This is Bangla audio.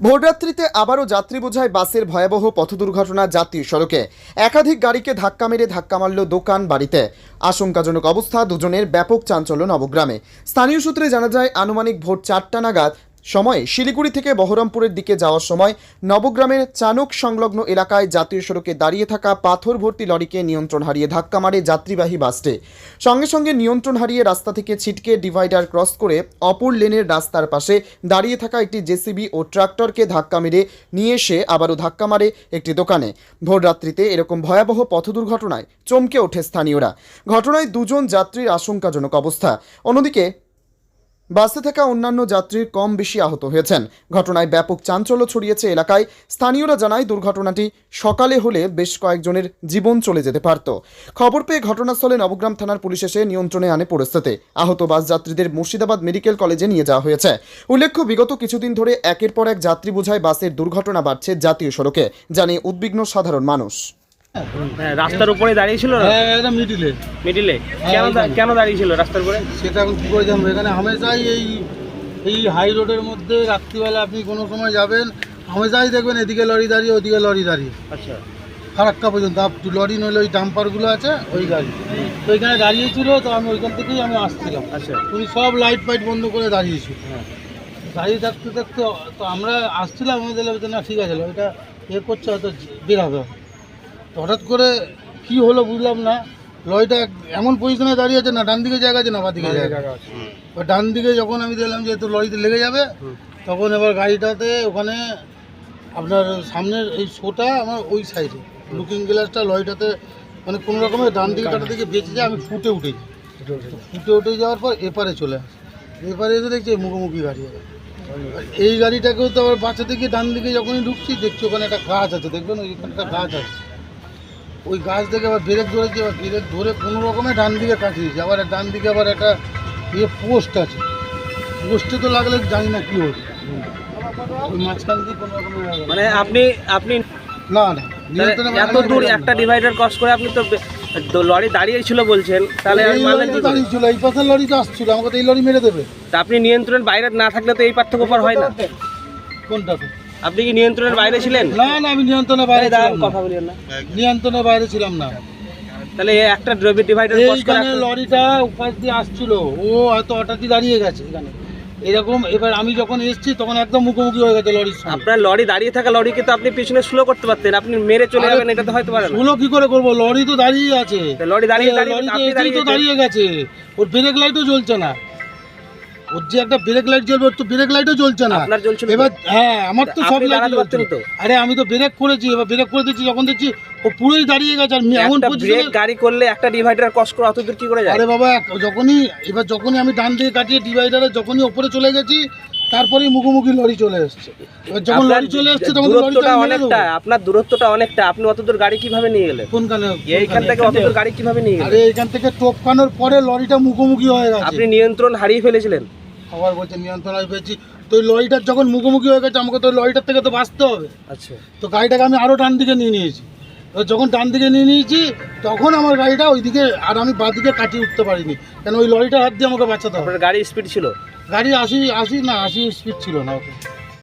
ভোররাত্রিতে আবারও যাত্রী বোঝায় বাসের ভয়াবহ পথ দুর্ঘটনা জাতীয় সড়কে। একাধিক গাড়িকে ধাক্কা মেরে ধাক্কা মারল দোকান বাড়িতে। আশঙ্কাজনক অবস্থা, দুজনের ব্যাপক চাঞ্চল্য নবগ্রামে। স্থানীয় সূত্রে জানা যায়, আনুমানিক ভোর চারটা নাগাদ সময়ে শিলিগুড়ি থেকে বহরমপুরের দিকে যাওয়ার সময় নবগ্রামের চানক সংলগ্ন এলাকায় জাতীয় সড়কে দাঁড়িয়ে থাকা পাথর ভর্তি লরিকে নিয়ন্ত্রণ হারিয়ে ধাক্কা মারে যাত্রীবাহী বাসটি। সঙ্গে সঙ্গে নিয়ন্ত্রণ হারিয়ে রাস্তা থেকে ছিটকে ডিভাইডার ক্রস করে অপর লেনের রাস্তার পাশে দাঁড়িয়ে থাকা একটি জেসিবি ও ট্রাক্টরকে ধাক্কা মেরে নিয়ে এসে আবারও ধাক্কা মারে একটি দোকানে। ভোররাত্রিতে এরকম ভয়াবহ পথ দুর্ঘটনায় চমকে ওঠে স্থানীয়রা। ঘটনায় দুজন যাত্রীর আশঙ্কাজনক অবস্থা। অন্যদিকে বাসে থাকা অন্যান্য যাত্রীর কম বেশি আহত হয়েছেন। ঘটনায় ব্যাপক চাঞ্চল্য ছড়িয়েছে এলাকায়। স্থানীয়রা জানায়, দুর্ঘটনাটি সকালে হলে বেশ কয়েকজনের জীবন চলে যেতে পারত। খবর পেয়ে ঘটনাস্থলে নবগ্রাম থানার পুলিশ এসে নিয়ন্ত্রণে আনে পরিস্থিতি। আহত বাস যাত্রীদের মুর্শিদাবাদ মেডিকেল কলেজে নিয়ে যাওয়া হয়েছে। উল্লেখ্য, বিগত কিছুদিন ধরে একের পর এক যাত্রী বোঝায় বাসের দুর্ঘটনা বাড়ছে জাতীয় সড়কে, জানিয়ে উদ্বিগ্ন সাধারণ মানুষ। হ্যাঁ রাস্তার উপরে দাঁড়িয়ে ছিল হ্যাঁ একদম মিডিলে মিডিলে কেন কেন দাঁড়িয়ে ছিল রাস্তার উপরে? সেটা এখন কী করে জানব? এখানে হামেশাই এই এই হাই রোডের মধ্যে রাত্রিবেলা আপনি কোনো সময় যাবেন হামেশাই দেখবেন এদিকে লরি দাঁড়িয়ে ওদিকে লরি দাঁড়িয়ে। আচ্ছা। ফারাক্কা পর্যন্ত। লরি নইলে ওই ডাম্পারগুলো আছে ওই গাড়ি। তো এখানে দাঁড়িয়েছিল তো আমি ওইখান থেকেই আমি আসছিলাম। আচ্ছা। উনি সব লাইট ফাইট বন্ধ করে দাঁড়িয়েছিল। হ্যাঁ। দাঁড়িয়ে থাকতে থাকতে তো আমরা আসছিলাম আমাদের না ঠিক আছে ওইটা এ করছে হয়তো বের হবে। হঠাৎ করে কি হলো বুঝলাম না। লরিটা এমন পজিশনে দাঁড়িয়ে আছে না ডান দিকে জায়গা আছে না বা দিকে জায়গা আছে? ডান দিকে যখন আমি দেখলাম যে তো লরিতে লেগে যাবে তখন এবার গাড়িটাতে ওখানে আপনার সামনের এই শোটা আমার ওই সাইডে লুকিং গ্লাসটা লরিটাতে মানে কোনো রকমের ডান দিকে কাটা দিকে বেঁচে যায় আমি ফুটে উঠেছি। ফুটে উঠে যাওয়ার পর এপারে চলে আসে। এপারে এসে দেখছি মুখোমুখি গাড়ি। এই গাড়িটাকেও তো আবার বাচ্চা থেকে ডান দিকে যখনই ঢুকছি দেখছি ওখানে একটা গাছ আছে। দেখবেন ওইখানে একটা গাছ আছে। ওই গাছ থেকে আবার ব্রেক ধরেছি আবার ব্রেক ধরে কোনো রকমে ডান দিকে কাটিয়েছি। আবার ডান দিকে আবার একটা ইয়ে পোস্ট আছে। পোস্টে তো লাগলে জানি না কী হচ্ছে ওই মাঝখান দিয়ে কোনো রকমের মানে আপনি আপনি না না। এত দূর একটা ডিভাইডার ক্রস করে আপনি তো লরি দাঁড়িয়ে ছিল বলছেন তাহলে? দাঁড়িয়ে ছিল এই পাশের লরি তো আসছিল আমাকে তো এই লরি মেরে দেবে। তা আপনি নিয়ন্ত্রণের বাইরে না থাকলে তো এই পার্থক্য পার হয় না। কোনটাতে আপনি কি নিয়ন্ত্রণের বাইরে ছিলেন? না না আমি নিয়ন্ত্রণের বাইরে ছিলাম না। কথা বলিয়েন না। নিয়ন্ত্রণের বাইরে ছিলাম না। তাহলে এই একটা ডিভাইডার ক্রস করে এইখানে লরিটা উপাস দিয়ে আসছিল। ও হয়তো হঠাৎই দাঁড়িয়ে গেছে এখানে। এরকম এবার আমি যখন এসেছি তখন একদম মুখোমুখি হয়ে গেছে লরির সঙ্গে। আপনার লরি দাঁড়িয়ে থাকা লরিকে তো আপনি পিছনে স্লো করতে পারতেন। আপনি মেরে চলে আরে, যাবেন এটা তো হয়তো পারেন না। ওগুলো কি করে করব? লরি তো দাঁড়িয়ে আছে। তা লরি দাঁড়িয়ে দাঁড়িয়ে লরি তো আপনি এসেই দাঁড়িয়ে তো দাঁড়িয়ে গেছে। ওর ব্রেক লাইটও জ্বলছে না। ওর যে একটা ব্রেক লাইট জ্বলবে ওর তো ব্রেক লাইটও জ্বলছে না। আপনার জ্বলছিল এবার হ্যাঁ আমার তো তা সব লাইট দাঁড়াতে তো? আরে আমি তো ব্রেক করেছি এবার ব্রেক করে দিচ্ছি যখন দেখছি ও পুরোই দাঁড়িয়ে গেছে আর এমন ব্রেক গাড়ি করলে একটা ডিভাইডার ক্রস করে অত দূর কি করে যায়? আরে বাবা যখনই এবার যখনই আমি ডান দিকে কাটিয়ে ডিভাইডারে যখনই ওপরে চলে গেছি তারপরেই মুখোমুখি লরি চলে এসছে। এবার যখন আপনার লরি চলে এসছে তখন দূরত্বটা। অনেকটা আপনার দূরত্বটা অনেকটা আপনি অত দূর গাড়ি কীভাবে নিয়ে গেলেন? কোনখানে এইখান থেকে অত দূর গাড়ি কীভাবে নিয়ে আরে গেলেন? এখান থেকে টপকানোর পরে লরিটা মুখোমুখি হয়ে গেছে। আপনি নিয়ন্ত্রণ হারিয়ে ফেলেছিলেন? আবার বলছে নিয়ন্ত্রণ আমি পেয়েছি। তো ওই লরিটার যখন মুখোমুখি হয়ে গেছে আমাকে তো ওই লরিটার থেকে তো বাঁচতে হবে। আচ্ছা। তো গাড়িটাকে আমি আরও ডান দিকে নিয়ে নিয়েছি। এবার যখন ডান দিকে নিয়ে নিয়েছি তখন আমার গাড়িটা ওইদিকে আর আমি বাঁদিকে কাটিয়ে উঠতে পারিনি। কেন ওই লরিটার হাত দিয়ে আমাকে বাঁচাতে হবে। গাড়ি স্পিড ছিল? গাড়ি আসি আসি না আসি স্পিড ছিল না ওকে।